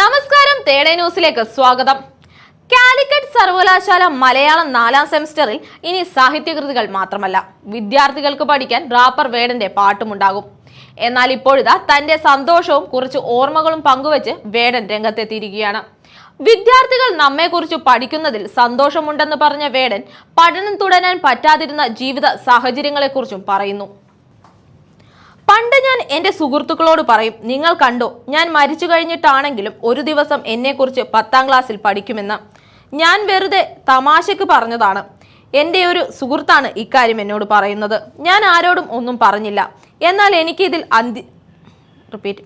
നമസ്കാരം തേടേ ന്യൂസിലേക്ക് സ്വാഗതം. കാലിക്കറ്റ് സർവകലാശാല മലയാളം നാലാം സെമിസ്റ്ററിൽ ഇനി സാഹിത്യകൃതികൾ മാത്രമല്ല. വിദ്യാർത്ഥികൾക്ക് പഠിക്കാൻ റാപ്പർ വേടന്റെ പാട്ടുമുണ്ടാകും. എന്നാൽ ഇപ്പോഴിതാ തന്റെ സന്തോഷവും കുറച്ച് ഓർമ്മകളും പങ്കുവച്ച് വേടൻ രംഗത്തെത്തിയിരിക്കുകയാണ്. വിദ്യാർത്ഥികൾ നമ്മെക്കുറിച്ച് പഠിക്കുന്നതിൽ സന്തോഷമുണ്ടെന്ന് പറഞ്ഞ വേടൻ പഠനം തുടരാൻ പറ്റാതിരുന്ന ജീവിത സാഹചര്യങ്ങളെക്കുറിച്ചും പറയുന്നു. പണ്ട് ഞാൻ എന്റെ സുഹൃത്തുക്കളോട് പറയും നിങ്ങൾ കണ്ടോ ഞാൻ മരിച്ചു കഴിഞ്ഞിട്ടാണെങ്കിലും ഒരു ദിവസം എന്നെക്കുറിച്ച് പത്താം ക്ലാസ്സിൽ പഠിക്കുമെന്ന്. ഞാൻ വെറുതെ തമാശക്ക് പറഞ്ഞതാണ്. എന്റെ ഒരു സുഹൃത്താണ് ഇക്കാര്യം എന്നോട് പറയുന്നത്. ഞാൻ ആരോടും ഒന്നും പറഞ്ഞില്ല. എന്നാൽ എനിക്കിതിൽ അന്തി റിപ്പീറ്റ്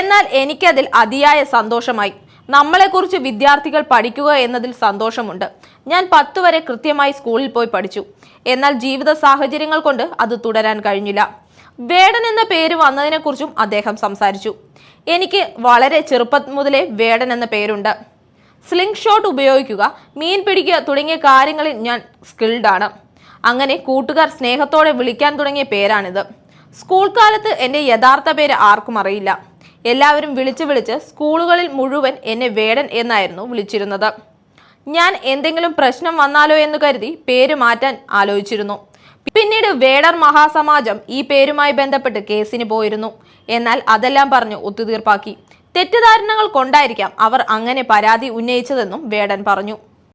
എന്നാൽ എനിക്കതിൽ അതിയായ സന്തോഷമായി. നമ്മളെക്കുറിച്ച് വിദ്യാർത്ഥികൾ പഠിക്കുക എന്നതിൽ സന്തോഷമുണ്ട്. ഞാൻ പത്ത് വരെ കൃത്യമായി സ്കൂളിൽ പോയി പഠിച്ചു. എന്നാൽ ജീവിത സാഹചര്യങ്ങൾ കൊണ്ട് അത് തുടരാൻ കഴിഞ്ഞില്ല. വേടൻ എന്ന പേര് വന്നതിനെക്കുറിച്ചും അദ്ദേഹം സംസാരിച്ചു. എനിക്ക് വളരെ ചെറുപ്പം മുതലേ വേടൻ എന്ന പേരുണ്ട്. സ്ലിംഗ് ഷോട്ട് ഉപയോഗിക്കുക മീൻ പിടിക്കുക തുടങ്ങിയ കാര്യങ്ങളിൽ ഞാൻ സ്കിൽഡ് ആണ്. അങ്ങനെ കൂട്ടുകാർ സ്നേഹത്തോടെ വിളിക്കാൻ തുടങ്ങിയ പേരാണിത്. സ്കൂൾ കാലത്ത് എന്റെ യഥാർത്ഥ പേര് ആർക്കും അറിയില്ല. എല്ലാവരും വിളിച്ച് വിളിച്ച് സ്കൂളുകളിൽ മുഴുവൻ എന്നെ വേടൻ എന്നായിരുന്നു വിളിച്ചിരുന്നത്. ഞാൻ എന്തെങ്കിലും പ്രശ്നം വന്നാലോ എന്ന് കരുതി പേര് മാറ്റാൻ ആലോചിച്ചിരുന്നു. പിന്നീട് വേടർ മഹാസമാജം ഈ പേരുമായി ബന്ധപ്പെട്ട് കേസിന് പോയിരുന്നു. എന്നാൽ അതെല്ലാം പറഞ്ഞു ഒത്തുതീർപ്പാക്കി. തെറ്റിദ്ധാരണകൾ കൊണ്ടായിരിക്കാം അവർ അങ്ങനെ പരാതി ഉന്നയിച്ചതെന്നും വേടൻ പറഞ്ഞു.